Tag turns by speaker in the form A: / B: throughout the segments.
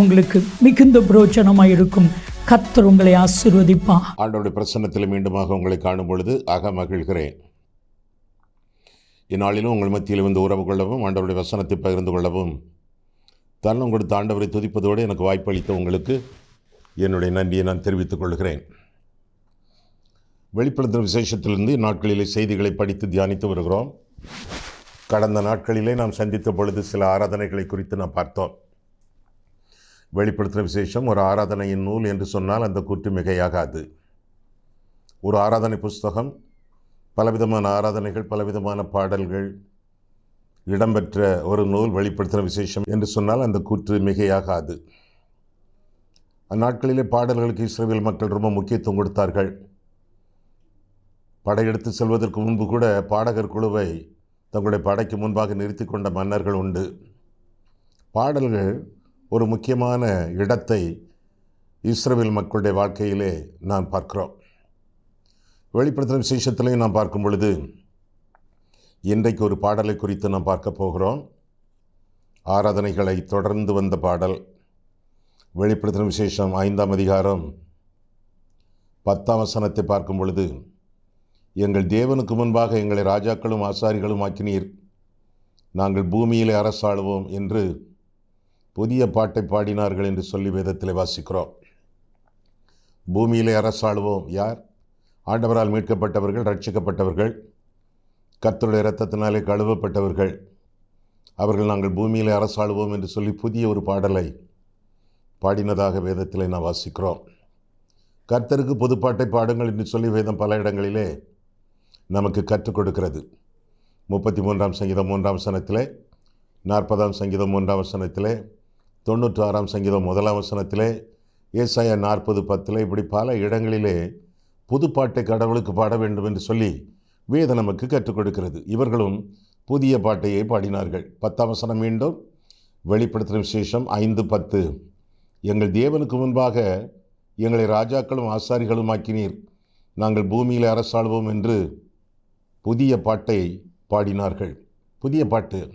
A: உங்களுக்கு மிகுந்த பிரோஜனமாக இருக்கும் கத்தர் உங்களை ஆசிர்வதிப்பா
B: ஆண்டோடைய பிரசன்னத்தில் மீண்டுமாக உங்களை காணும் பொழுது அக மகிழ்கிறேன் இந்நாளிலும் உங்கள் மத்தியில் வந்து உறவு கொள்ளவும் ஆண்டவருடைய வசனத்தை பகிர்ந்து கொள்ளவும் தருணம் கொடுத்த ஆண்டவரை துதிப்பதோடு எனக்கு வாய்ப்பளித்த உங்களுக்கு என்னுடைய நன்றியை நான் தெரிவித்துக் கொள்கிறேன். வெளிப்படுத்தும் விசேஷத்திலிருந்து இந்நாட்களிலே செய்திகளை படித்து தியானித்து வருகிறோம். கடந்த நாட்களிலே நாம் சந்தித்த பொழுது சில ஆராதனைகளை குறித்து நாம் பார்த்தோம். வெளிப்படுத்தின விசேஷம் ஒரு ஆராதனையின் நூல் என்று சொன்னால் அந்த கூற்று மிகையாகாது. ஒரு ஆராதனை புஸ்தகம் பலவிதமான ஆராதனைகள் பலவிதமான பாடல்கள் இடம்பெற்ற ஒரு நூல் வெளிப்படுத்தின விசேஷம் என்று சொன்னால் அந்த கூற்று மிகையாகாது. அந்நாட்களிலே பாடல்களுக்கு இஸ்ரேல் மக்கள் ரொம்ப முக்கியத்துவம் கொடுத்தார்கள். படையெடுத்து செல்வதற்கு முன்பு கூட பாடகர் குழுவை தங்களுடைய படைக்கு முன்பாக நிறுத்தி கொண்ட மன்னர்கள் உண்டு. பாடல்கள் ஒரு முக்கியமான இடத்தை இஸ்ரேல் மக்களுடைய வாழ்க்கையிலே நான் பார்க்கிறோம். வெளிப்படுத்தின விசேஷத்திலையும் நாம் பார்க்கும் பொழுது இன்றைக்கு ஒரு பாடலை குறித்து நாம் பார்க்க போகிறோம். ஆராதனைகளை தொடர்ந்து வந்த பாடல் வெளிப்படுத்தின விசேஷம் ஐந்தாம் அதிகாரம் பத்தாம் வசனத்தை பார்க்கும் பொழுது எங்கள் தேவனுக்கு முன்பாக எங்களை ராஜாக்களும் ஆசாரிகளும் ஆக்கினீர். நாங்கள் பூமியிலே அரசாளுவோம் என்று புதிய பாட்டை பாடினார்கள் என்று சொல்லி வேதத்தில் வாசிக்கிறோம். பூமியிலே அரசாளுவோம் யார்? ஆண்டவரால் மீட்கப்பட்டவர்கள் ரட்சிக்கப்பட்டவர்கள் கர்த்தருடைய இரத்தத்தினாலே கழுவப்பட்டவர்கள். அவர்கள் நாங்கள் பூமியிலே அரசாளுவோம் என்று சொல்லி புதிய ஒரு பாடலை பாடினதாக வேதத்தில் நாம் வாசிக்கிறோம். கர்த்தருக்கு புதுப்பாட்டை பாடுங்கள் என்று சொல்லி வேதம் பல இடங்களிலே நமக்கு கற்றுக் கொடுக்கிறது. முப்பத்தி மூன்றாம் சங்கீதம் மூன்றாம் சனத்திலே நாற்பதாம் சங்கீதம் மூன்றாம் வசனத்திலே தொண்ணூற்றாறாம் சங்கீதம் முதலாம் வசனத்திலே ஏசாய நாற்பது பத்தில் இப்படி பல இடங்களிலே புதுப்பாட்டை கடவுளுக்கு பாட வேண்டும் என்று சொல்லி வேதம் நமக்கு கற்றுக் கொடுக்கிறது. இவர்களும் புதிய பாட்டையே பாடினார்கள். பத்தாம் வசனம் மீண்டும் வெளிப்படுத்தின விசேஷம் ஐந்து பத்து. எங்கள் தேவனுக்கு முன்பாக எங்களை ராஜாக்களும் ஆசாரிகளும் ஆக்கினீர். நாங்கள் பூமியில் அரசாள்வோம் என்று புதிய பாட்டை பாடினார்கள். புதிய பாட்டு.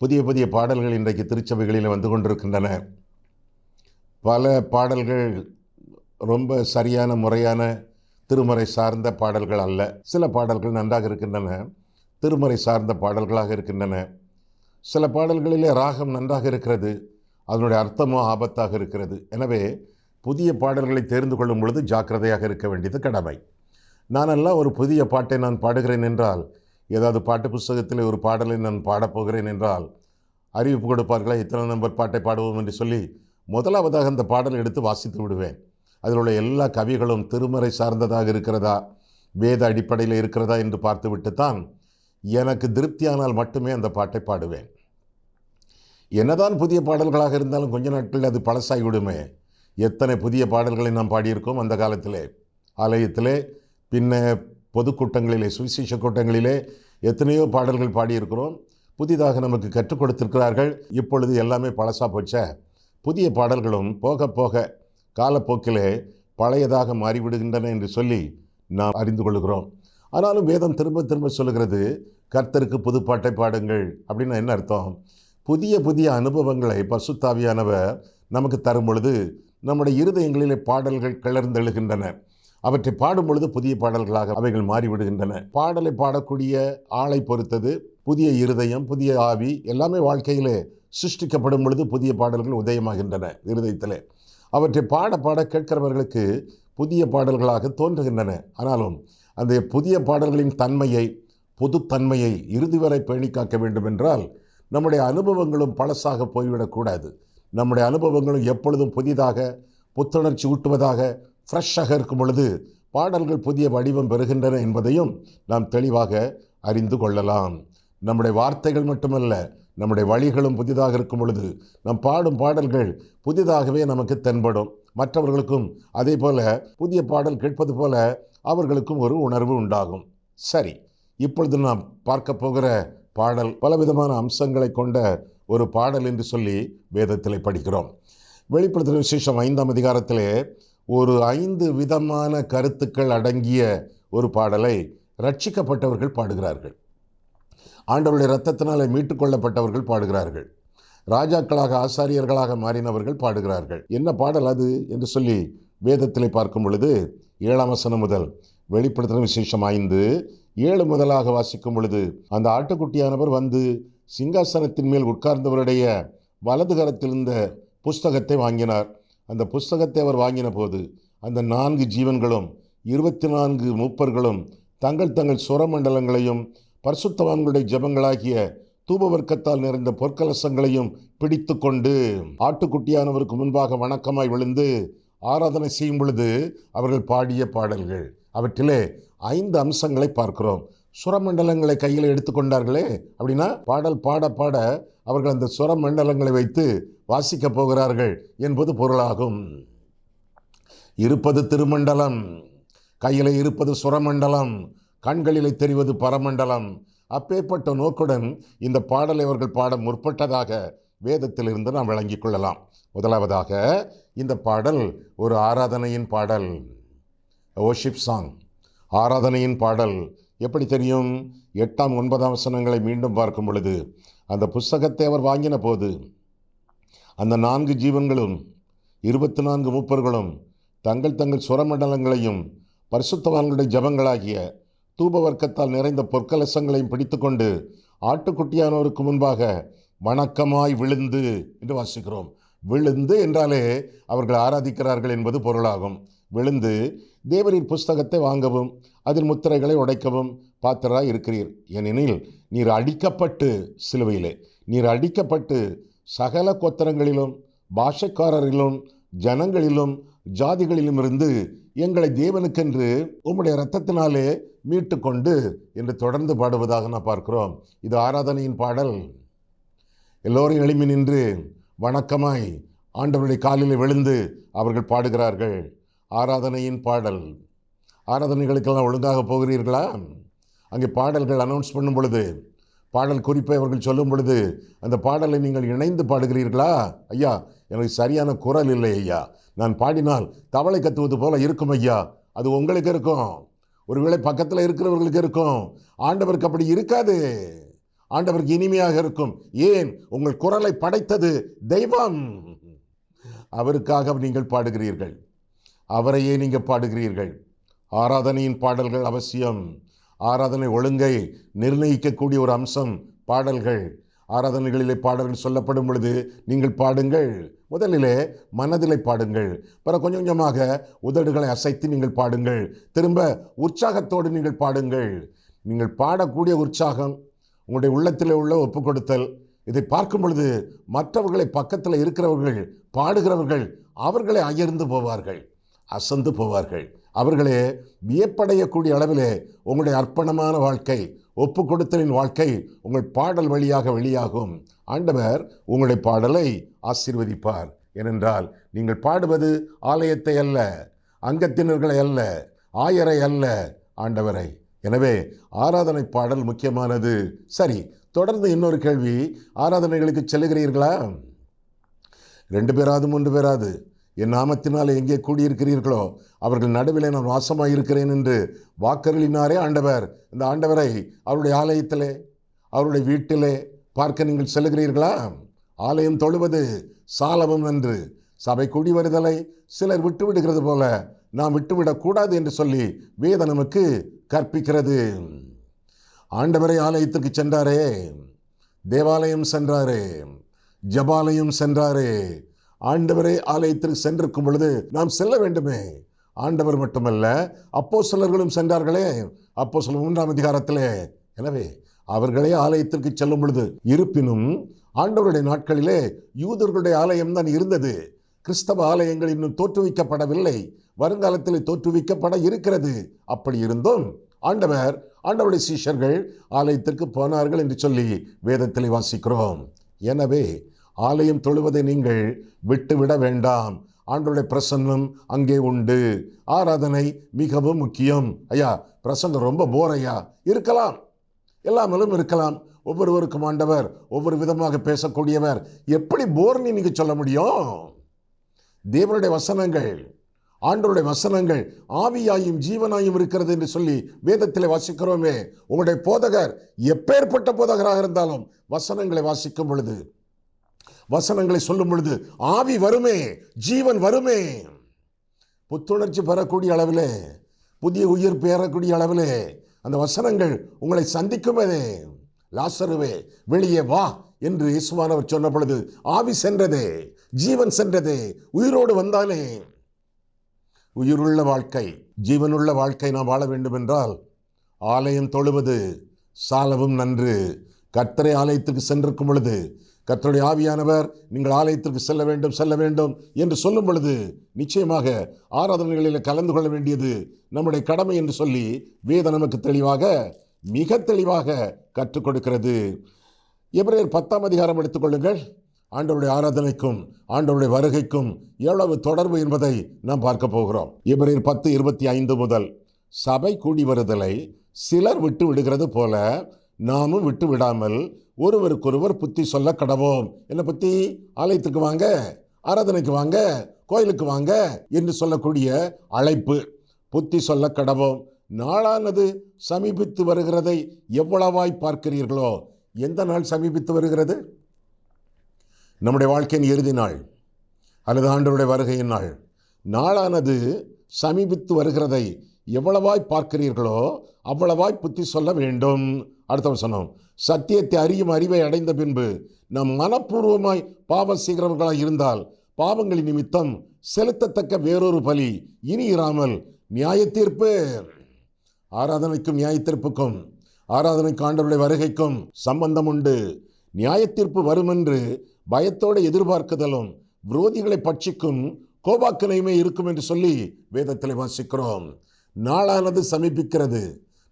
B: புதிய புதிய பாடல்கள் இன்றைக்கு திருச்சபைகளில் வந்து கொண்டிருக்கின்றன. பல பாடல்கள் ரொம்ப சரியான முறையான திருமறை சார்ந்த பாடல்கள் அல்ல. சில பாடல்கள் நன்றாக இருக்கின்றன. திருமறை சார்ந்த பாடல்களாக இருக்கின்றன. சில பாடல்களிலே ராகம் நன்றாக இருக்கிறது. அதனுடைய அர்த்தமோ ஆபத்தாக இருக்கிறது. எனவே புதிய பாடல்களை தேர்ந்து கொள்ளும் பொழுது ஜாக்கிரதையாக இருக்க வேண்டியது கடமை. நானெல்லாம் ஒரு புதிய பாட்டை நான் பாடுகிறேன் என்றால் ஏதாவது பாட்டு புஸ்தகத்தில் ஒரு பாடலை நான் பாடப்போகிறேன் என்றால் அறிவிப்பு கொடுப்பார்களா இத்தனை நம்பர் பாட்டை பாடுவோம் என்று சொல்லி முதலாவதாக அந்த பாடல் எடுத்து வாசித்து விடுவேன். அதில் உள்ள எல்லா கவிகளும் திருமறை சார்ந்ததாக இருக்கிறதா? வேத அடிப்படையில் இருக்கிறதா என்று பார்த்துவிட்டு தான் எனக்கு திருப்தியானால் மட்டுமே அந்த பாட்டை பாடுவேன். என்னதான் புதிய பாடல்களாக இருந்தாலும் கொஞ்ச நாட்களில் அது பழசாகிவிடுமே. எத்தனை புதிய பாடல்களை நாம் பாடியிருக்கோம் அந்த காலத்திலே? ஆலயத்திலே பின்ன பொதுக்கூட்டங்களிலே சுவிசேஷ கூட்டங்களிலே எத்தனையோ பாடல்கள் பாடியிருக்கிறோம். புதிதாக நமக்கு கற்றுக் கொடுத்திருக்கிறார்கள். இப்பொழுது எல்லாமே பழசா போச்ச. புதிய பாடல்களும் போக போக காலப்போக்கிலே பழையதாக மாறிவிடுகின்றன என்று சொல்லி நாம் அறிந்து கொள்கிறோம். ஆனாலும் வேதம் திரும்ப திரும்ப சொல்லுகிறது கர்த்தருக்கு புதுப்பாட்டை பாடுங்கள் அப்படின்னு என்ன அர்த்தம்? புதிய புதிய அனுபவங்களை பசுத்தாவியானவர் நமக்கு தரும் பொழுது நம்முடைய இருதயங்களிலே பாடல்கள் கிளர்ந்தெழுகின்றன. அவற்றை பாடும் பொழுது புதிய பாடல்களாக அவைகள் மாறிவிடுகின்றன. பாடலை பாடக்கூடிய ஆளை பொறுத்தது புதிய இருதயம் புதிய ஆவி எல்லாமே வாழ்க்கையிலே சிருஷ்டிக்கப்படும் பொழுது புதிய பாடல்கள் உதயமாகின்றன இருதயத்தில். அவற்றை பாட பாட கேட்கிறவர்களுக்கு புதிய பாடல்களாக தோன்றுகின்றன. ஆனாலும் அந்த புதிய பாடல்களின் தன்மையை பொதுத்தன்மையை இறுதி வரை பேணி காக்க வேண்டும் என்றால் நம்முடைய அனுபவங்களும் பழசாக போய்விடக்கூடாது நம்முடைய அனுபவங்களும் எப்பொழுதும் புதிதாக புத்துணர்ச்சி ஊட்டுவதாக ஃப்ரெஷ்ஷாக இருக்கும் பொழுது பாடல்கள் புதிய வடிவம் பெறுகின்றன என்பதையும் நாம் தெளிவாக அறிந்து கொள்ளலாம். நம்முடைய வார்த்தைகள் மட்டுமல்ல நம்முடைய வழிகளும் புதிதாக இருக்கும் பொழுது நாம் பாடும் பாடல்கள் புதிதாகவே நமக்கு தென்படும். மற்றவர்களுக்கும் அதே போல புதிய பாடல் கேட்பது போல அவர்களுக்கும் ஒரு உணர்வு உண்டாகும். சரி இப்பொழுது நாம் பார்க்க போகிற பாடல் பலவிதமான அம்சங்களை கொண்ட ஒரு பாடல் என்று சொல்லி வேதத்தில் படிக்கிறோம். வெளிப்படுத்தின விசேஷம் ஐந்தாம் அதிகாரத்திலே ஒரு ஐந்து விதமான கருத்துக்கள் அடங்கிய ஒரு பாடலை ரட்சிக்கப்பட்டவர்கள் பாடுகிறார்கள். ஆண்டவருடைய இரத்தத்தினாலே மீட்டுக்கொள்ளப்பட்டவர்கள் பாடுகிறார்கள். ராஜாக்களாக ஆசாரியர்களாக மாறினவர்கள் பாடுகிறார்கள். என்ன பாடல் அது என்று சொல்லி வேதத்திலே பார்க்கும் பொழுது ஏழாம் வசனம் முதல் வெளிப்படுத்தின விசேஷம் ஐந்து ஏழு முதலாக வாசிக்கும் பொழுது அந்த ஆட்டுக்குட்டியானவர் வந்து சிங்காசனத்தின் மேல் உட்கார்ந்தவருடைய வலது கரத்தில் இருந்த புஸ்தகத்தை வாங்கினார். அந்த புஸ்தகத்தை அவர் வாங்கின போது அந்த நான்கு ஜீவன்களும் இருபத்தி நான்கு மூப்பர்களும் தங்கள் தங்கள் சுரமண்டலங்களையும் பரிசுத்தவான்களுடைய ஜெபங்களாகிய தூபவர்க்கத்தால் நிறைந்த பொற்கலசங்களையும் பிடித்து கொண்டு ஆட்டுக்குட்டியானவருக்கு முன்பாக வணக்கமாய் விழுந்து ஆராதனை செய்யும் பொழுது அவர்கள் பாடிய பாடல்கள். அவற்றிலே ஐந்து அம்சங்களை பார்க்கிறோம். சுரமண்டலங்களை கையில் எடுத்துக்கொண்டார்களே அப்படின்னா பாடல் பாட பாட அவர்கள் அந்த சுரமண்டலங்களை வைத்து வாசிக்கப் போகிறார்கள் என்பது பொருளாகும். இருப்பது திருமண்டலம் கையில் இருப்பது சுரமண்டலம் கண்களிலே தெரிவது பரமண்டலம். அப்பேற்பட்ட நோக்குடன் இந்த பாடலை அவர்கள் பாட முற்பட்டதாக வேதத்திலிருந்து நாம் விளங்கிக் கொள்ளலாம். முதலாவதாக இந்த பாடல் ஒரு ஆராதனையின் பாடல். Worship song. ஆராதனையின் பாடல் எப்படி தெரியும்? எட்டாம் ஒன்பதாம் வசனங்களை மீண்டும் பார்க்கும் பொழுது அந்த புஸ்தகத்தை அவர் வாங்கின போது அந்த நான்கு ஜீவன்களும் இருபத்தி நான்கு மூப்பர்களும் தங்கள் தங்கள் சுரமண்டலங்களையும் பரிசுத்தவான்களுடைய ஜபங்களாகிய தூபவர்க்கத்தால் நிறைந்த பொற்கலசங்களையும் பிடித்துக்கொண்டு ஆட்டுக்குட்டியானவருக்கு முன்பாக வணக்கமாய் விழுந்து என்று வாசிக்கிறோம். விழுந்து என்றாலே அவர்கள் ஆராதிக்கிறார்கள் என்பது பொருளாகும். விழுந்து தேவரின் புஸ்தகத்தை வாங்கவும் அதில் முத்திரைகளை உடைக்கவும் பாத்திரராக இருக்கிறீர். ஏனெனில் நீர் அடிக்கப்பட்டு சிலுவையிலே நீர் அடிக்கப்பட்டு சகல கோத்திரங்களிலும் பாஷைக்காரரிலும் ஜனங்களிலும் ஜாதிகளிலும் இருந்து எங்களை தேவனுக்கென்று உம்முடைய இரத்தத்தினாலே மீட்டு கொண்டு என்று தொடர்ந்து பாடுவதாக நான் பார்க்கிறோம். இது ஆராதனையின் பாடல். எல்லோரும் எளிமை நின்று வணக்கமாய் ஆண்டவருடைய காலில் விழுந்து அவர்கள் பாடுகிறார்கள். ஆராதனையின் பாடல். ஆராதனைகளுக்கெல்லாம் ஒழுங்காக போகிறீர்களா? அங்கே பாடல்கள் அனௌன்ஸ் பண்ணும் பொழுது பாடல் குறிப்பை அவர்கள் சொல்லும் பொழுது அந்த பாடலை நீங்கள் இணைந்து பாடுகிறீர்களா? ஐயா எனக்கு சரியான குரல் இல்லை ஐயா. நான் பாடினால் தவளை கத்துவது போல இருக்கும் ஐயா. அது உங்களுக்கு இருக்கும். ஒருவேளை பக்கத்தில் இருக்கிறவர்களுக்கு இருக்கும். ஆண்டவருக்கு அப்படி இருக்காது. ஆண்டவருக்கு இனிமையாக இருக்கும். ஏன்? உங்கள் குரலை படைத்தது தெய்வம். அவருக்காக நீங்கள் பாடுகிறீர்கள். அவரையே நீங்கள் பாடுகிறீர்கள். ஆராதனையின் பாடல்கள் அவசியம். ஆராதனை ஒழுங்கை நிர்ணயிக்கக்கூடிய ஒரு அம்சம் பாடல்கள். ஆராதனைகளிலே பாடல்கள் சொல்லப்படும் பொழுது நீங்கள் பாடுங்கள். முதலிலே மனதிலே பாடுங்கள். பிறகு கொஞ்சம் கொஞ்சமாக உதடுகளை அசைத்து நீங்கள் பாடுங்கள். திரும்ப உற்சாகத்தோடு நீங்கள் பாடுங்கள். நீங்கள் பாடக்கூடிய உற்சாகம் உங்களுடைய உள்ளத்தில் உள்ள ஒப்பு கொடுத்தல் இதை பார்க்கும் பொழுது மற்றவர்களை பக்கத்தில் இருக்கிறவர்கள் பாடுகிறவர்கள் அவர்களை அயர்ந்து போவார்கள். அசந்து போவார்கள். அவர்களே வியப்படையக்கூடிய அளவிலே உங்களுடைய அர்ப்பணமான வாழ்க்கை ஒப்பு கொடுத்தலின் வாழ்க்கை உங்கள் பாடல் வழியாக வெளியாகும். ஆண்டவர் உங்களுடைய பாடலை ஆசீர்வதிப்பார். ஏனென்றால் நீங்கள் பாடுவது ஆலயத்தை அல்ல அங்கத்தினர்களை அல்ல ஆயரை அல்ல ஆண்டவரை. எனவே ஆராதனை பாடல் முக்கியமானது. சரி தொடர்ந்து இன்னொரு கேள்வி. ஆராதனைகளுக்கு செல்லுகிறீர்களா? ரெண்டு பேராது மூன்று பேராது என் நாமத்தினால் எங்கே கூடியிருக்கிறீர்களோ? அவர்கள் நடுவிலே நான் வாசமாக இருக்கிறேன் என்று வாக்கருளினாரே ஆண்டவர். இந்த ஆண்டவரை அவருடைய ஆலயத்திலே அவருடைய வீட்டிலே பார்க்க நீங்கள் செல்கிறீர்களா ஆலயம் தொழுவது சாலவம் என்று. சபை கூடி வருதலை சிலர் விட்டு விடுகிறது போல நாம் விட்டுவிடக்கூடாது என்று சொல்லி வேத நமக்கு கற்பிக்கிறது. ஆண்டவரை ஆலயத்துக்கு சென்றாரே. தேவாலயம் சென்றாரே. ஜபாலயம் சென்றாரே. ஆண்டவரே ஆலயத்திற்கு சென்றிருக்கும் பொழுது நாம் செல்ல வேண்டுமே. ஆண்டவர் மட்டுமல்ல அப்போ சிலர்களும் சென்றார்களே. அப்போ சில மூன்றாம் அதிகாரத்திலே. எனவே அவர்களே ஆலயத்திற்கு செல்லும் பொழுது இருப்பினும் ஆண்டவருடைய நாட்களிலே யூதர்களுடைய ஆலயம் தான் இருந்தது. கிறிஸ்தவ ஆலயங்கள் இன்னும் தோற்றுவிக்கப்படவில்லை. வருங்காலத்தில் தோற்றுவிக்கப்பட இருக்கிறது. அப்படி இருந்தும் ஆண்டவர் ஆண்டவருடைய சீஷர்கள் ஆலயத்திற்கு போனார்கள் என்று சொல்லி வேதத்தில் வாசிக்கிறோம். எனவே ஆலயம் தொழுவதை நீங்கள் விட்டுவிட வேண்டாம். ஆண்டோடைய பிரசன்னம் அங்கே உண்டு. ஆராதனை மிகவும் முக்கியம். ஐயா பிரசங்கம் ரொம்ப போர் ஐயா. இருக்கலாம். எல்லாமேலும் இருக்கலாம். ஒவ்வொருவருக்கும் ஆண்டவர் ஒவ்வொரு விதமாக பேசக்கூடியவர். எப்படி போர்னு நீங்கள் சொல்ல முடியும்? தேவனுடைய வசனங்கள் ஆண்டவருடைய வசனங்கள் ஆவியாயும் ஜீவனாயும் இருக்கிறது என்று சொல்லி வேதத்தில் வாசிக்கிறோமே. உங்களுடைய போதகர் எப்பேற்பட்ட போதகராக இருந்தாலும் வசனங்களை வாசிக்கும் பொழுது வசனங்களை சொல்லும் பொழுது ஆவி வருமே ஜீவன் வருமே. புத்துணர்ச்சி பெறக்கூடிய அளவிலே புதிய உயிர் பெறக்கூடிய அளவிலே அந்த வசனங்கள் உங்களை சந்திக்குமதே லாசருவே வெளியே வா என்று இயேசுவானவர் சொன்ன பொழுது ஆவி சென்றதே ஜீவன் சென்றதே உயிரோடு வந்தாலே. உயிருள்ள வாழ்க்கை ஜீவனுள்ள வாழ்க்கை நாம் வாழ வேண்டும் என்றால் ஆலயம் தொழுவது சாலவும் நன்று. கர்த்தரை ஆலயத்துக்கு சென்றிருக்கும் பொழுது கர்த்தருடைய ஆவியானவர் நீங்கள் ஆலயத்திற்கு செல்ல வேண்டும் செல்ல வேண்டும் என்று சொல்லும் பொழுது நிச்சயமாக ஆராதனைகளில் கலந்து கொள்ள வேண்டியது நம்முடைய கடமை என்று சொல்லி வேத நமக்கு தெளிவாக மிக தெளிவாக கற்றுக் கொடுக்கிறது. எபிரேயர் பத்தாம் அதிகாரம் எடுத்துக்கொள்ளுங்கள் ஆண்டவருடைய ஆராதனைக்கும் ஆண்டவருடைய வருகைக்கும் எவ்வளவு தொடர்பு என்பதை நாம் பார்க்க போகிறோம். எபிரேயர் பத்து இருபத்தி ஐந்து முதல் சபை கூடி வருதலை சிலர் விட்டு விடுகிறது போல நாமும் விட்டு விடாமல் ஒருவருக்கொருவர் புத்தி சொல்ல கடவோம். என்ன பற்றி ஆலயத்துக்கு வாங்க ஆராதனைக்கு வாங்க கோயிலுக்கு வாங்க என்று சொல்லக்கூடிய அழைப்பு. புத்தி சொல்ல கடவோம். நாளானது சமீபித்து வருகிறதை எவ்வளவாய் பார்க்கிறீர்களோ எந்த நாள் சமீபித்து வருகிறது? நம்முடைய வாழ்க்கையின் இறுதி நாள் அல்லது ஆண்டருடைய வருகையின் நாள். நாளானது சமீபித்து வருகிறதை எவ்வளவாய் பார்க்கிறீர்களோ அவ்வளவாய் புத்தி சொல்ல வேண்டும். அடுத்த வசனம் சத்தியத்தை அறியும் அறிவை அடைந்த பின்பு நம் மனப்பூர்வமாய் பாவம் செய்கிறவர்களாக இருந்தால் பாவங்களின் நிமித்தம் செலுத்தத்தக்க வேறொரு பலி இனி இராமல் நியாய தீர்ப்பு. ஆராதனைக்கும் நியாய தீர்ப்புக்கும் ஆராதனைக்கு ஆண்டவருடைய வருகைக்கும் சம்பந்தம் உண்டு. நியாய தீர்ப்பு வரும் என்று பயத்தோடு எதிர்பார்க்குதலும் விரோதிகளை பட்சிக்கும் கோபாக்கலையுமே இருக்கும் என்று சொல்லி வேதத்தில் வாசிக்கிறோம். நாளானது சமீபிக்கிறது.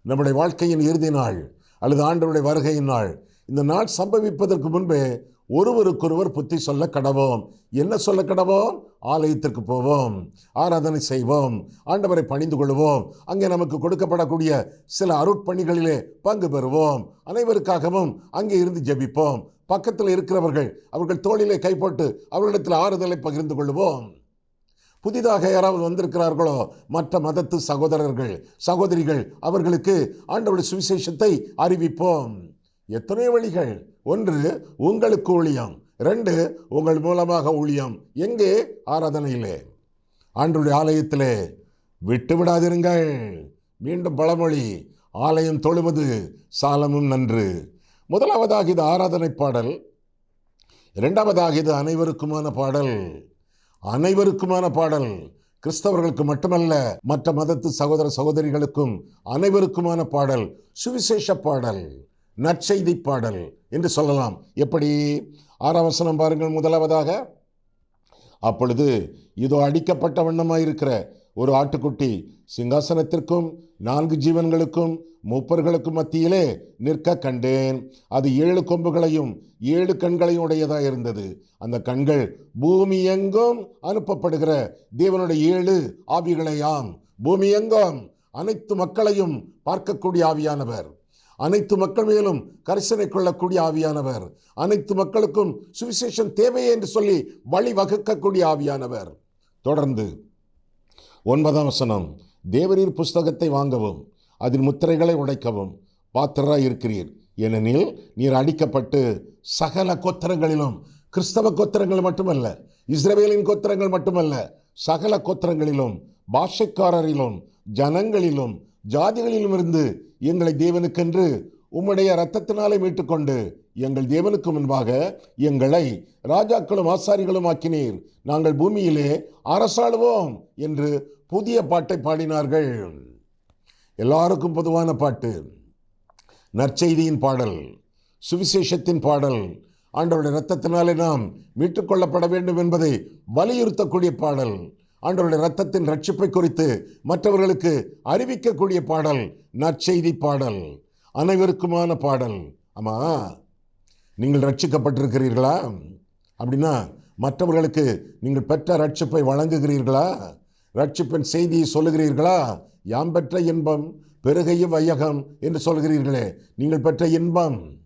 B: நம்முடைய வாழ்க்கையின் இறுதி நாள். அல்லது ஆண்டவருடைய வருகையின் நாள் இந்த நாள் சம்பவிப்பதற்கு முன்பே ஒருவருக்கொருவர் புத்தி சொல்ல கடவோம். என்ன சொல்ல கடவோம்? ஆலயத்திற்கு போவோம். ஆராதனை செய்வோம். ஆண்டவரை பணிந்து கொள்வோம். அங்கே நமக்கு கொடுக்கப்படக்கூடிய சில அருட்பணிகளிலே பங்கு பெறுவோம். அனைவருக்காகவும் அங்கே இருந்து ஜெபிப்போம். பக்கத்தில் இருக்கிறவர்கள் அவர்கள் தோளிலே கைப்போட்டு அவர்களிடத்தில் ஆறுதலை பகிர்ந்து கொள்வோம். புதிதாக யாராவது வந்திருக்கிறார்களோ மற்ற மதத்து சகோதரர்கள் சகோதரிகள் அவர்களுக்கு ஆண்டவருடைய சுவிசேஷத்தை அறிவிப்போம். எத்தனை வழிகள். ஒன்று உங்களுக்கு ஊழியம். ரெண்டு உங்கள் மூலமாக ஊழியம். எங்கே? ஆராதனையிலே. ஆண்டுடைய ஆலயத்திலே. விட்டு விடாதிருங்கள். மீண்டும் பழமொழி. ஆலயம் தொழுவது சாலமும் நன்று. முதலாவதாக இது ஆராதனை பாடல். இரண்டாவதாக இது அனைவருக்குமான பாடல். அனைவருக்குமான பாடல். கிறிஸ்தவர்களுக்கு மட்டுமல்ல மற்ற மதத்து சகோதர சகோதரிகளுக்கும் அனைவருக்குமான பாடல். சுவிசேஷ பாடல் நற்செய்தி பாடல் என்று சொல்லலாம். எப்படி? ஆறாம் வசனம் பாருங்கள் முதலாவதாக. அப்பொழுது இதோ அடிக்கப்பட்ட வண்ணமாயிருக்கிற ஒரு ஆட்டுக்குட்டி சிங்காசனத்திற்கும் நான்கு ஜீவன்களுக்கும் மூப்பர்களுக்கும் மத்தியிலே நிற்க கண்டேன். அது ஏழு கொம்புகளையும் ஏழு கண்களையும் உடையதாக இருந்தது. அந்த கண்கள் பூமி எங்கும் அனுப்பப்படுகிற தேவனுடைய ஏழு ஆவிகளையாம். பூமி எங்கும் அனைத்து மக்களையும் பார்க்கக்கூடிய ஆவியானவர். அனைத்து மக்கள் மேலும் கரிசனை கொள்ளக்கூடிய ஆவியானவர். அனைத்து மக்களுக்கும் சுவிசேஷம் தேவையே என்று சொல்லி வழி வகுக்கக்கூடிய ஆவியானவர். தொடர்ந்து ஒன்பதாம் வசனம். தேவரீர் புஸ்தகத்தை வாங்கவும். அதன் முத்திரைகளை உடைக்கவும் பாத்திரராக இருக்கிறீர். ஏனெனில் நீர் அடிக்கப்பட்டு சகல கோத்திரங்களிலும் கிறிஸ்தவ கோத்திரங்கள் மட்டுமல்ல இஸ்ரவேலின் கோத்திரங்கள் மட்டுமல்ல சகல கோத்திரங்களிலும் பாஷைக்காரரிலும் ஜனங்களிலும் ஜாதிகளிலும் இருந்து எங்களை தேவனுக்கென்று உம்முடைய இரத்தத்தினாலே மீட்டுக்கொண்டு எங்கள் தேவனுக்கு முன்பாக எங்களை ராஜாக்களும் ஆசாரிகளும் ஆக்கினீர். நாங்கள் பூமியிலே அரசாளுவோம் என்று புதிய பாட்டை பாடினார்கள். எல்லாருக்கும் பொதுவான பாட்டு. நற்செய்தியின் பாடல் சுவிசேஷத்தின் பாடல் ஆண்டவருடைய இரத்தத்தினாலே நாம் மீட்டுக்கொள்ளப்பட வேண்டும் என்பதை வலியுறுத்தக்கூடிய பாடல் ஆண்டவருடைய இரத்தத்தின் ரட்சிப்பை குறித்து மற்றவர்களுக்கு அறிவிக்கக்கூடிய பாடல் நற்செய்தி பாடல் அனைவருக்குமான பாடல். ஆமா நீங்கள் ரட்சிக்கப்பட்டிருக்கிறீர்களா அப்படின்னா மற்றவர்களுக்கு நீங்கள் பெற்ற ரட்சிப்பை வழங்குகிறீர்களா? ரட்சிப்பின் செய்தியை சொல்லுகிறீர்களா? யாம் பெற்ற இன்பம் பெருகைய வையகம் என்று சொல்கிறீர்களே நீங்கள் பெற்ற இன்பம்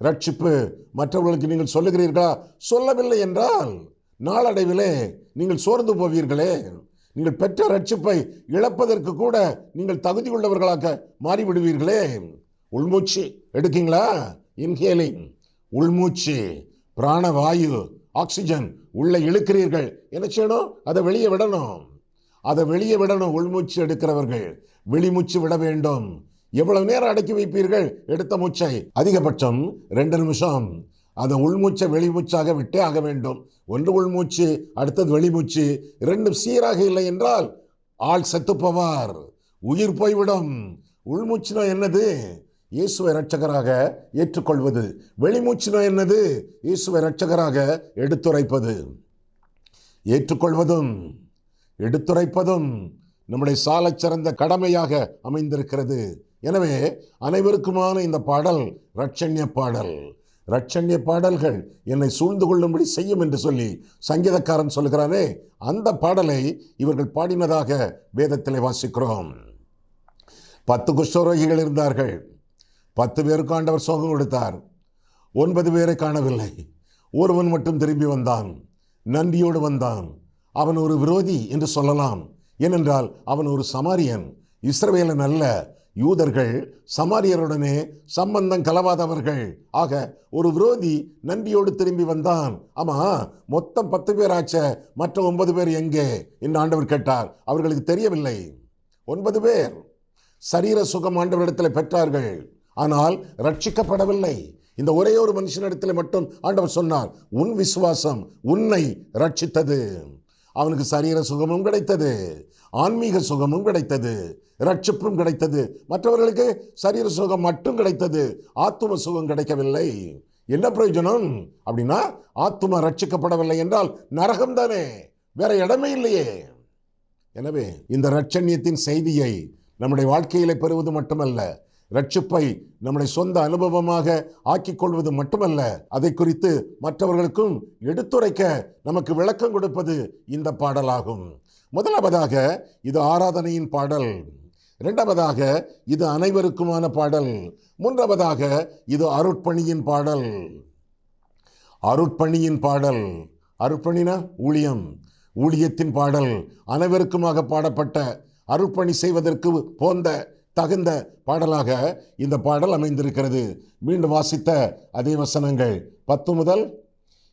B: ரட்சிப்பு மற்றவர்களுக்கு நீங்கள் சொல்லுகிறீர்களா? சொல்லவில்லை என்றால் நாளடைவிலே நீங்கள் சோர்ந்து போவீர்களே. நீங்கள் பெற்ற ரட்சிப்பை இழப்பதற்கு கூட நீங்கள் தகுதி உள்ளவர்களாக மாறிவிடுவீர்களே. உள்மூச்சு எடுக்கீங்களா? இன்ஹேலிங் உள்மூச்சு பிராணவாயு ஆக்சிஜன் உள்ளே இழுக்கிறீர்கள். என்ன செய்யணும்? அதை வெளியே விடணும். அதை வெளியே விடணும் உள்மூச்சு எடுக்கிறவர்கள். வெளிமூச்சு விட வேண்டும். எவ்வளவு நேரம் அடக்கி வைப்பீர்கள்? எடுத்த மூச்சை. அதிகபட்சம் ரெண்டு நிமிஷம். அந்த உள்மூச்சை வெளிமூச்சாக விட்டே ஆக வேண்டும். ஒன்று உள்மூச்சு அடுத்தது வெளிமூச்சு. ரெண்டும் சீராக இல்லை என்றால் ஆள் செத்துப்பவார். உயிர் போய்விடும். உள்மூச்சுனா என்னது? இயேசுவை ரட்சகராக ஏற்றுக்கொள்வது. வெளிமூச்சுனா என்னது? இயேசுவை ரட்சகராக எடுத்துரைப்பது. ஏற்றுக்கொள்வதும் எடுத்துரைப்பதும் நம்முடைய சாலச் சிறந்த கடமையாக அமைந்திருக்கிறது. எனவே அனைவருக்குமான இந்த பாடல் ரட்சண்ய பாடல். ரட்சண்ய பாடல்கள் என்னை சூழ்ந்து கொள்ளும்படி செய்யும் என்று சொல்லி சங்கீதக்காரன் சொல்கிறானே அந்த பாடலை இவர்கள் பாடினதாக வேதத்திலே வாசிக்கிறோம். பத்து குஷ்டரோகிகள் இருந்தார்கள். பத்து பேருக்கு ஆண்டவர் சோகம் கொடுத்தார். ஒன்பது பேரை காணவில்லை. ஒருவன் மட்டும் திரும்பி வந்தான். நன்றியோடு வந்தான். அவன் ஒரு விரோதி என்று சொல்லலாம். ஏனென்றால் அவன் ஒரு சமாரியன். இஸ்ரவேலன் அல்ல யூதர்கள் சமாரியருடனே சம்பந்தம் கலவாதவர்கள். ஆக ஒரு விரோதி நன்றியோடு திரும்பி வந்தான். ஆமா மொத்தம் பத்து பேர் ஆச்ச மற்ற ஒன்பது பேர் எங்கே? என்று ஆண்டவர் கேட்டார். அவர்களுக்கு தெரியவில்லை. ஒன்பது பேர். சரீர சுகம் ஆண்டவரிடத்தில் பெற்றார்கள். ஆனால் ரட்சிக்கப்படவில்லை இந்த ஒரே ஒரு மனுஷனிடத்தில் மட்டும் ஆண்டவர் சொன்னார் உன் விசுவாசம் உன்னை ரட்சித்தது அவனுக்கு சரீர சுகமும் கிடைத்தது ஆன்மீக சுகமும் கிடைத்தது ரட்சிப்பும் கிடைத்தது. மற்றவர்களுக்கு சரீர சுகம் மட்டும் கிடைத்தது ஆத்தும சுகம் கிடைக்கவில்லை. என்ன பிரயோஜனம்? அப்படின்னா ஆத்தும ரட்சிக்கப்படவில்லை என்றால் நரகம் தானே வேற இடமே இல்லையே. எனவே இந்த ரட்சண்யத்தின் செய்தியை நம்முடைய வாழ்க்கையிலே பெறுவது மட்டுமல்ல ரட்சிப்பை நம்முடைய சொந்த அனுபவமாக ஆக்கிக் கொள்வது மட்டுமல்ல அதை குறித்து மற்றவர்களுக்கும் எடுத்துரைக்க நமக்கு விளக்கம் கொடுப்பது இந்த பாடலாகும். முதலாவதாக இது ஆராதனையின் பாடல். இரண்டாவதாக இது அனைவருக்குமான பாடல். மூன்றாவதாக இது அருட்பணியின் பாடல். அருட்பணியின் பாடல். அருட்பணினா ஊழியம். ஊழியத்தின் பாடல். அனைவருக்குமாக பாடப்பட்ட அருட்பணி செய்வதற்கு போந்த தகுந்த பாடலாக இந்த பாடல் அமைந்திருக்கிறது. மீண்டும் வாசித்த அதே வசனங்கள். பத்து முதல்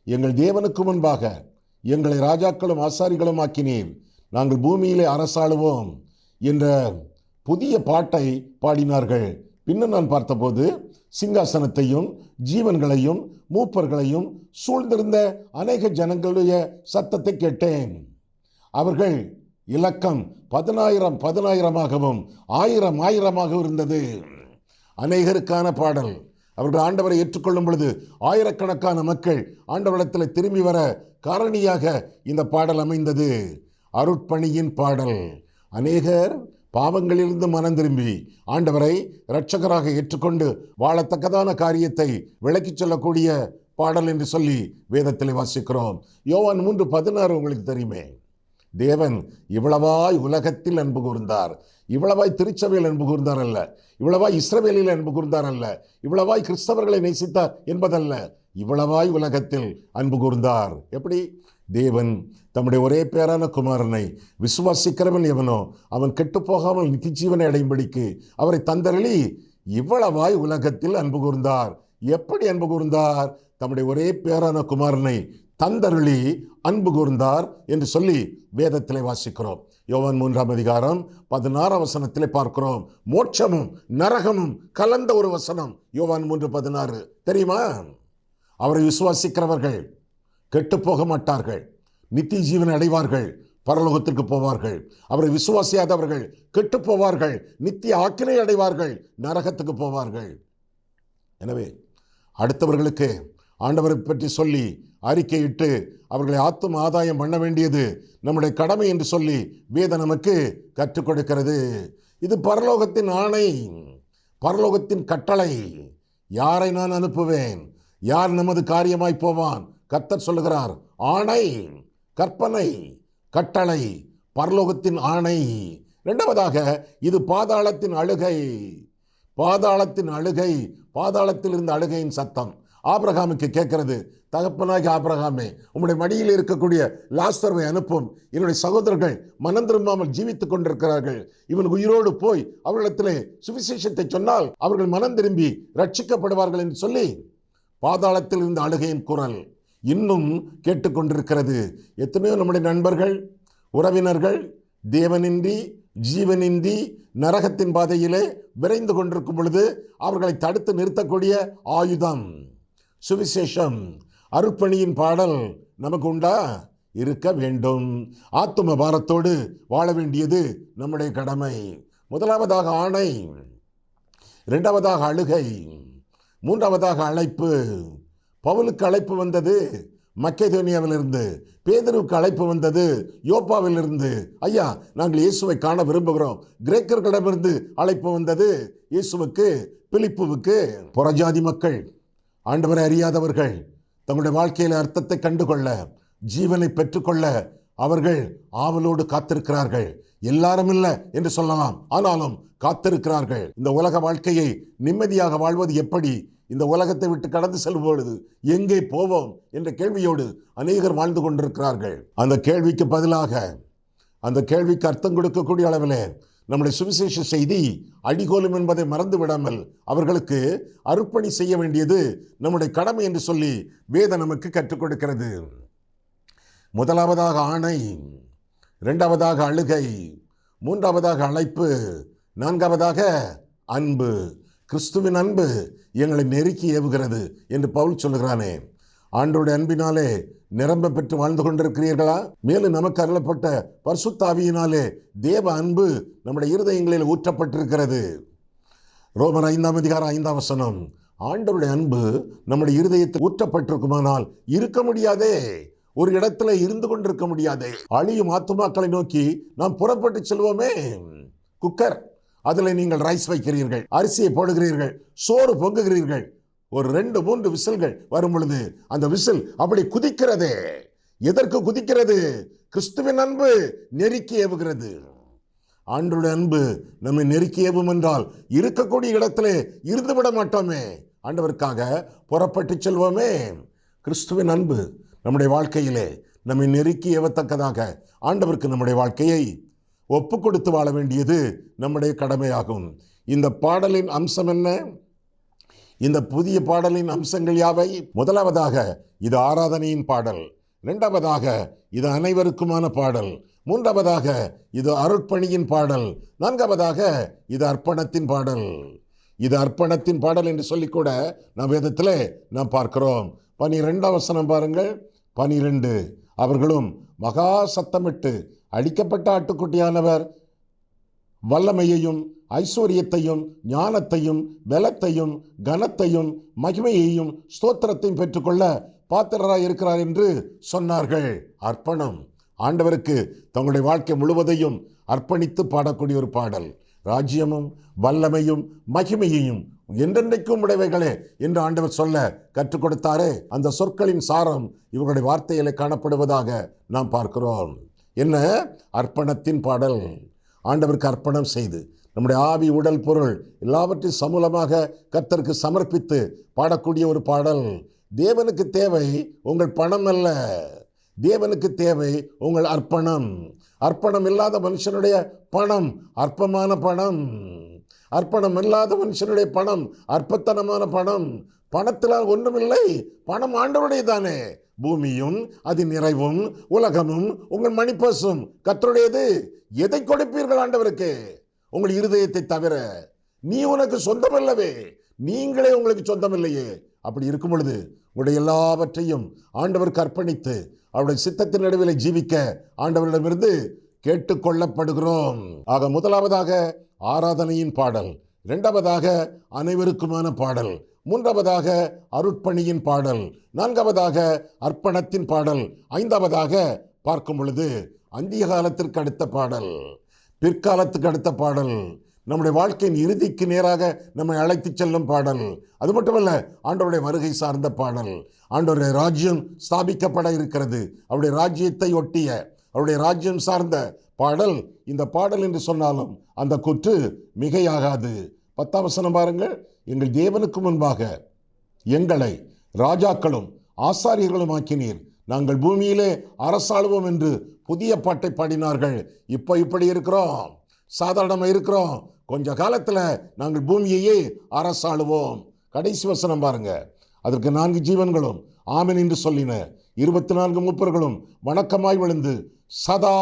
B: எங்கள் தேவனுக்கு முன்பாக எங்களை ராஜாக்களும் ஆசாரிகளும் ஆக்கினீர். நாங்கள் பூமியிலே அரசாளுவோம் என்ற புதிய பாட்டை பாடினார்கள். பின்னர் நான் பார்த்தபோது சிங்காசனத்தையும் ஜீவன்களையும் மூப்பர்களையும் சூழ்ந்திருந்த அநேக ஜனங்களுடைய சத்தத்தை கேட்டேன். அவர்கள் இலக்கம் பதினாயிரம் பதினாயிரமாகவும் ஆயிரம் ஆயிரமாகவும் இருந்தது. அநேகருக்கான பாடல். அவர்கள் ஆண்டவரை ஏற்றுக்கொள்ளும் பொழுது ஆயிரக்கணக்கான மக்கள் ஆண்டவரிடத்தில் திரும்பி வர காரணியாக இந்த பாடல் அமைந்தது. அருட்பணியின் பாடல். அநேகர் பாவங்களிலிருந்து மனம் திரும்பி ஆண்டவரை இரட்சகராக ஏற்றுக்கொண்டு வாழத்தக்கதான காரியத்தை விளக்கிச் சொல்லக்கூடிய பாடல் என்று சொல்லி வேதத்தில் வாசிக்கிறோம். யோவான் மூன்று பதினாறு உங்களுக்கு தெரியுமே. தேவன் இவ்வளவாய் உலகத்தில் அன்பு கூர்ந்தார். இவ்வளவாய் திருச்சபையில் அன்பு கூர்ந்தார் அல்ல. இவ்வளவாய் இஸ்ரவேலில் அன்பு கூர்ந்தார் அல்ல. இவ்வளவாய் கிறிஸ்தவர்களை நேசித்தார் என்பதல்ல. இவ்வளவாய் உலகத்தில் அன்பு கூர்ந்தார். எப்படி? தேவன் தம்முடைய ஒரே பேரான குமாரனை விசுவாசிக்கிறவன் எவனோ அவன் கெட்டுப்போகாமல் போகாமல் நித்திய அடையும்படிக்கு அவரை தந்தரளி இவ்வளவாய் உலகத்தில் அன்பு கூர்ந்தார். எப்படி அன்பு கூர்ந்தார்? தம்முடைய ஒரே பேரான குமாரனை தந்தருளி அன்பு கூர்ந்தார் என்று சொல்லி வேதத்திலே வாசிக்கிறோம். யோவான் மூன்றாம் அதிகாரம் பதினாறாம் வசனத்திலே பார்க்கிறோம். மோட்சமும் நரகமும் கலந்த ஒரு வசனம். யோவான் மூன்று பதினாறு. தெரியுமா? அவரை விசுவாசிக்கிறவர்கள் கெட்டு போக மாட்டார்கள். நித்திய ஜீவன் அடைவார்கள். பரலோகத்திற்கு போவார்கள். அவரை விசுவாசியாதவர்கள் கெட்டு போவார்கள். நித்திய ஆக்கினை அடைவார்கள். நரகத்துக்கு போவார்கள். எனவே அடுத்தவர்களுக்கு ஆண்டவரை பற்றி சொல்லி அறிக்கையிட்டு அவர்களை ஆத்தும் ஆதாயம் பண்ண வேண்டியது நம்முடைய கடமை என்று சொல்லி வேத நமக்கு கற்றுக் கொடுக்கிறது. இது பரலோகத்தின் ஆணை பரலோகத்தின் கட்டளை. யாரை நான் அனுப்புவேன்? யார் நமது காரியமாய் போவான்? கத்தர் சொல்லுகிறார் ஆணை கற்பனை கட்டளை பரலோகத்தின் ஆணை. இரண்டாவதாக இது பாதாளத்தின் அழுகை. பாதாளத்தின் அழுகை பாதாளத்தில் இருந்த அழுகையின் சத்தம். ஆபிரகாமுக்கு கேட்கறது தகப்பனாகி ஆபிரகாமே உங்களுடைய மடியில் இருக்கக்கூடிய லாஸ்தர்வை அனுப்பும். என்னுடைய சகோதரர்கள் மனம் திரும்பாமல் ஜீவித்துக் கொண்டிருக்கிறார்கள். இவன் உயிரோடு போய் அவர்களிடத்திலே சுவிசேஷத்தை சொன்னால் அவர்கள் மனம் திரும்பி ரட்சிக்கப்படுவார்கள் என்று சொல்லி பாதாளத்தில் இருந்த அழுகையின் குரல் இன்னும் கேட்டுக்கொண்டிருக்கிறது. எத்தனையோ நம்முடைய நண்பர்கள் உறவினர்கள் தேவனின்றி ஜீவனின்றி நரகத்தின் பாதையிலே விரைந்து கொண்டிருக்கும் பொழுது அவர்களை தடுத்து நிறுத்தக்கூடிய ஆயுதம். சுவிசேஷம். அருப்பணியின் பாடல் நமக்கு உண்டா இருக்க வேண்டும். ஆத்தும பாரத்தோடு வாழ வேண்டியது நம்முடைய கடமை. முதலாவதாக ஆணை இரண்டாவதாக அழுகை மூன்றாவதாக அழைப்பு. பவுலுக்கு அழைப்பு வந்தது மக்கேதோனியாவிலிருந்து பேதருவுக்கு அழைப்பு வந்தது யோப்பாவிலிருந்து. ஐயா நாங்கள் இயேசுவை காண விரும்புகிறோம். கிரேக்கர்களிடமிருந்து அழைப்பு வந்தது இயேசுவுக்கு பிலிப்புவுக்கு. புறஜாதி மக்கள் ஆண்டவரை அறியாதவர்கள் தங்களுடைய வாழ்க்கையில் அர்த்தத்தை கண்டுகொள்ள ஜீவனை பெற்றுக்கொள்ள அவர்கள் ஆவலோடு காத்திருக்கிறார்கள். எல்லாரும் இல்லை என்று சொல்லலாம். ஆனாலும் காத்திருக்கிறார்கள். இந்த உலக வாழ்க்கையை நிம்மதியாக வாழ்வது எப்படி? இந்த உலகத்தை விட்டு கடந்து செல்லும் பொழுது எங்கே போவோம் என்ற கேள்வியோடு அநேகர் வாழ்ந்து கொண்டிருக்கிறார்கள். அந்த கேள்விக்கு பதிலாக அந்த கேள்விக்கு அர்த்தம் கொடுக்கக்கூடிய அளவில் நம்முடைய சுவிசேஷ செய்தி அடிகோலும் என்பதை மறந்து விடாமல் அவர்களுக்கு அர்ப்பணி செய்ய வேண்டியது நம்முடைய கடமை என்று சொல்லி வேத நமக்கு கற்றுக் கொடுக்கிறது. முதலாவதாக ஆணை இரண்டாவதாக அழுகை மூன்றாவதாக அழைப்பு நான்காவதாக அன்பு. கிறிஸ்துவின் அன்பு எங்களை நெருக்கி ஏவுகிறது என்று பவுல் சொல்லுகிறானே. ஆண்டோட அன்பினாலே நிரம்ப பெற்று வாழ்ந்து கொண்டிருக்கிறீர்களா? மேலும் நமக்கு அருளப்பட்ட பர்சுத்தாவியினாலே தேவ அன்பு நம்முடைய இருதயங்களில் ஊற்றப்பட்டிருக்கிறது. ரோமர் ஐந்தாம் அதிகாரம் ஐந்தாம் வசனம் ஆண்டவருடைய அன்பு நம்முடைய இருதயத்தில் ஊற்றப்பட்டிருக்குமானால் இருக்க முடியாதே. ஒரு இடத்துல இருந்து கொண்டிருக்க முடியாதே. அழியும் ஆத்துமாக்களை நோக்கி நாம் புறப்பட்டு செல்வோமே. குக்கர் அதில் நீங்கள் ரைஸ் வைக்கிறீர்கள் அரிசியை போடுகிறீர்கள் சோறு பொங்குகிறீர்கள் ஒரு ரெண்டு மூன்று விசில்கள் வரும் பொழுது அந்த விசில் அப்படி குதிக்கிறதே. எதற்கு குதிக்கிறது? கிறிஸ்துவின் அன்பு நெருக்கி ஏவுகிறது. ஆண்டுடைய அன்பு நம்மை நெருக்கி ஏவும் என்றால் இருக்கக்கூடிய இடத்திலே இருந்து விட மாட்டோமே. ஆண்டவருக்காக புறப்பட்டு செல்வோமே. கிறிஸ்துவின் அன்பு நம்முடைய வாழ்க்கையிலே நம்மை நெருக்கி ஏவத்தக்கதாக ஆண்டவருக்கு நம்முடைய வாழ்க்கையை ஒப்பு கொடுத்து வாழ வேண்டியது நம்முடைய கடமையாகும். இந்த பாடலின் அம்சம் என்ன? இந்த புதிய பாடலின் அம்சங்கள் யாவை? முதலாவதாக இது ஆராதனையின் பாடல். இரண்டாவதாக இது அனைவருக்குமான பாடல். மூன்றாவதாக இது அருட்பணியின் பாடல். நான்காவதாக இது அர்ப்பணத்தின் பாடல். இது அர்ப்பணத்தின் பாடல் என்று சொல்லிக்கூட நாம் வேதத்தில் நாம் பார்க்கிறோம். பனிரெண்டாம் வசனம் பாருங்கள். பனிரெண்டு. அவர்களும் மகா சத்தமிட்டு அடிக்கப்பட்ட ஆட்டுக்குட்டியானவர் வல்லமையையும் ஐஸ்வர்யத்தையும் ஞானத்தையும் பலத்தையும் கனத்தையும் மகிமையையும் ஸ்தோத்திரத்தையும் பெற்றுக்கொள்ள பாத்திரராய் இருக்கிறார் என்று சொன்னார்கள். அர்ப்பணம். ஆண்டவருக்கு தங்களுடைய வாழ்க்கை முழுவதையும் அர்ப்பணித்து பாடக்கூடிய ஒரு பாடல். ராஜ்யமும் வல்லமையும் மகிமையையும் என்றென்றைக்கும் உடையவைகளே என்று ஆண்டவர் சொல்ல கற்றுக் கொடுத்தாரே. அந்த சொற்களின் சாரம் இவர்களுடைய வார்த்தையிலே காணப்படுவதாக நாம் பார்க்கிறோம். என்ன? அர்ப்பணத்தின் பாடல். ஆண்டவருக்கு அர்ப்பணம் செய்து நம்முடைய ஆவி உடல் பொருள் எல்லாவற்றையும் சமூலமாக கர்த்தருக்கு சமர்ப்பித்து பாடக்கூடிய ஒரு பாடல். தேவனுக்கு தேவை உங்கள் பணம் அல்ல. தேவனுக்கு தேவை உங்கள் அர்ப்பணம். அர்ப்பணம் இல்லாத மனுஷனுடைய பணம் அற்பமான பணம். அர்ப்பணம் இல்லாத மனுஷனுடைய பணம் அற்பத்தனமான பணம். பணத்தினால் ஒன்றுமில்லை பணம் ஆண்டவருடைய தானே பூமியும் அதன் நிறைவும் உலகமும் உங்கள் மணிப்பசும் கத்தருடையது எதை கொடுப்பீர்கள் ஆண்டவருக்கு? உங்கள் இருதயத்தை தவிர நீ உனக்கு சொந்தமல்லவே நீங்களே உங்களுக்கு சொந்தமில்லையே. அப்படி இருக்கும் பொழுது உங்களுடைய எல்லாவற்றையும் ஆண்டவருக்கு அர்ப்பணித்து அவருடைய சித்தத்தின் நடுவில் ஜீவிக்க ஆண்டவரிடமிருந்து கேட்டுக்கொள்ளப்படுகிறோம். ஆக முதலாவதாக ஆராதனையின் பாடல் இரண்டாவதாக அனைவருக்குமான பாடல் மூன்றாவதாக அருட்பணியின் பாடல் நான்காவதாக அர்ப்பணத்தின் பாடல் ஐந்தாவதாக பார்க்கும் பொழுது அந்திய காலத்திற்கு அடுத்த பாடல். பிற்காலத்துக்கு அடுத்த பாடல். நம்முடைய வாழ்க்கையின் இறுதிக்கு நேராக நம்மை அழைத்துச் செல்லும் பாடல். அது மட்டுமல்ல ஆண்டவருடைய வருகை சார்ந்த பாடல். ஆண்டவருடைய ராஜ்யம் ஸ்தாபிக்கப்பட இருக்கிறது. அவருடைய ராஜ்யத்தை ஒட்டிய அவருடைய ராஜ்யம் சார்ந்த பாடல். இந்த பாடல் என்று சொன்னாலும் அந்த குற்று மிகையாகாது. பத்தாம் வசனம் பாருங்கள். எங்கள் தேவனுக்கு முன்பாக எங்களை ராஜாக்களும் ஆசாரியர்களும் ஆக்கினீர். நாங்கள் பூமியிலே அரசாளுவோம் என்று புதிய பாட்டை பாடினார்கள். இப்போ இப்படி இருக்கிறோம். சாதாரணமாக இருக்கிறோம். கொஞ்ச காலத்தில் நாங்கள் பூமியையே அரசாளுவோம். கடைசி வசனம் பாருங்க. அதற்கு நான்கு ஜீவன்களும் ஆமென் என்று சொல்லின. இருபத்தி நான்கு மூப்பர்களும் வணக்கமாய் விழுந்து சதா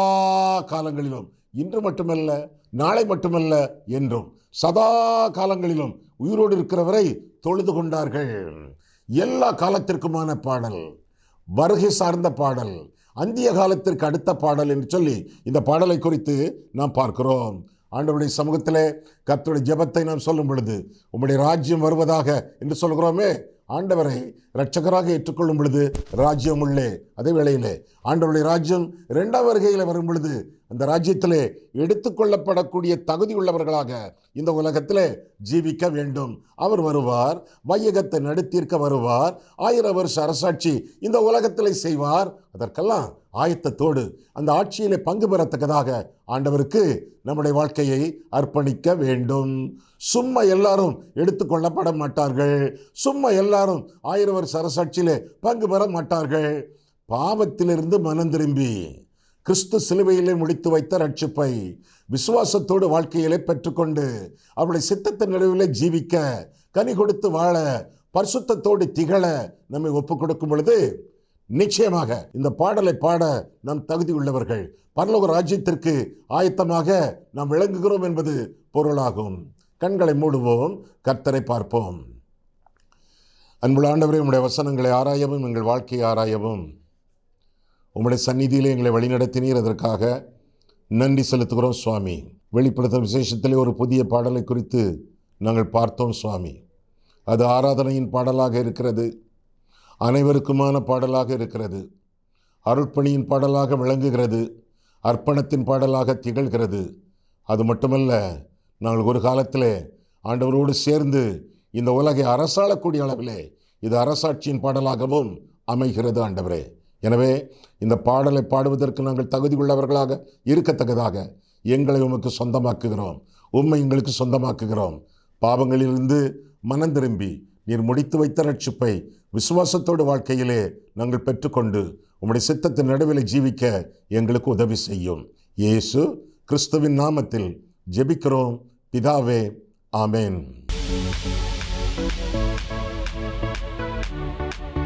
B: காலங்களிலும் இன்று மட்டுமல்ல நாளை மட்டுமல்ல என்றும் சதா காலங்களிலும் உயிரோடு இருக்கிறவரை தொழுது கொண்டார்கள். எல்லா காலத்திற்குமான பாடல். வருகை சார்ந்த பாடல் அந்திய காலத்திற்கு அடுத்த பாடல் என்று சொல்லி இந்த பாடலை குறித்து நாம் பார்க்கிறோம். ஆண்டவருடைய சமூகத்திலே கத்துடைய ஜெபத்தை நாம் சொல்லும் பொழுது உம்முடைய ராஜ்யம் வருவதாக என்று சொல்கிறோமே. ஆண்டவரை இரட்சகராக ஏற்றுக்கொள்ளும் பொழுது ராஜ்யம் உள்ளே அதே வேளையிலே ஆண்டவருடைய ராஜ்யம் இரண்டாம் வருகையில் வரும் பொழுது அந்த ராஜ்யத்திலே எடுத்துக்கொள்ளப்படக்கூடிய தகுதி உள்ளவர்களாக இந்த உலகத்திலே ஜீவிக்க வேண்டும். அவர் வருவார் வையகத்தை நடுத்தீர்க்க வருவார் ஆயிரம் வருஷ அரசாட்சி இந்த உலகத்திலே செய்வார். அதற்கெல்லாம் ஆயத்தத்தோடு அந்த ஆட்சியிலே பங்கு பெறத்தக்கதாக ஆண்டவருக்கு நம்முடைய வாழ்க்கையை அர்ப்பணிக்க வேண்டும். சும்மா எல்லாரும் எடுத்துக்கொள்ளப்பட மாட்டார்கள். சும்மா எல்லாரும் ஆயிரம் வருஷ அரசாட்சியிலே பங்கு பெற மாட்டார்கள். பாவத்திலிருந்து மனம் திரும்பி கிறிஸ்து சிலுவையிலே முடித்து வைத்த ரட்சிப்பை விசுவாசத்தோடு வாழ்க்கையிலே பெற்றுக்கொண்டு அவருடைய சித்தத்தின் நிலவிலே ஜீவிக்க கனி கொடுத்து வாழ பரிசுத்தத்தோடு திகழ நம்மை ஒப்புக் கொடுக்கும் பொழுது நிச்சயமாக இந்த பாடலை பாட நாம் தகுதி உள்ளவர்கள் பரலோக ராஜ்யத்திற்கு ஆயத்தமாக நாம் விளங்குகிறோம் என்பது பொருளாகும். கண்களை மூடுவோம் கர்த்தரை பார்ப்போம். அன்புள்ள உங்களுடைய வசனங்களை ஆராயவும் எங்கள் வாழ்க்கையை ஆராயவும். உங்களுடைய சந்நிதியிலே எங்களை வழிநடத்தினீர். அதற்காக நன்றி செலுத்துகிறோம் சுவாமி. வெளிப்படுத்தும் விசேஷத்திலே ஒரு புதிய பாடலை குறித்து நாங்கள் பார்த்தோம் சுவாமி. அது ஆராதனையின் பாடலாக இருக்கிறது. அனைவருக்குமான பாடலாக இருக்கிறது. அருட்பணியின் பாடலாக விளங்குகிறது. அர்ப்பணத்தின் பாடலாக திகழ்கிறது. அது மட்டுமல்ல நாங்கள் ஒரு காலத்தில் ஆண்டவரோடு சேர்ந்து இந்த உலகை அரசாளக்கூடிய அளவிலே இது அரசாட்சியின் பாடலாகவும் அமைகிறது ஆண்டவரே. எனவே இந்த பாடலை பாடுவதற்கு நாங்கள் தகுதி உள்ளவர்களாக இருக்கத்தக்கதாக எங்களை உமக்கு சொந்தமாக்குகிறோம். உம்மை எங்களுக்கு சொந்தமாக்குகிறோம். பாவங்களிலிருந்து மனம் திரும்பி நீர் முடித்து வைத்த ரட்சிப்பை விசுவாசத்தோடு வாழ்க்கையிலே நாங்கள் பெற்றுக்கொண்டு உம்முடைய சித்தத்தின் நடுவில் ஜீவிக்க எங்களுக்கு உதவி செய்யும். இயேசு கிறிஸ்துவின் நாமத்தில் ஜெபிக்கிறோம். பிதாவே ஆமேன். Thank you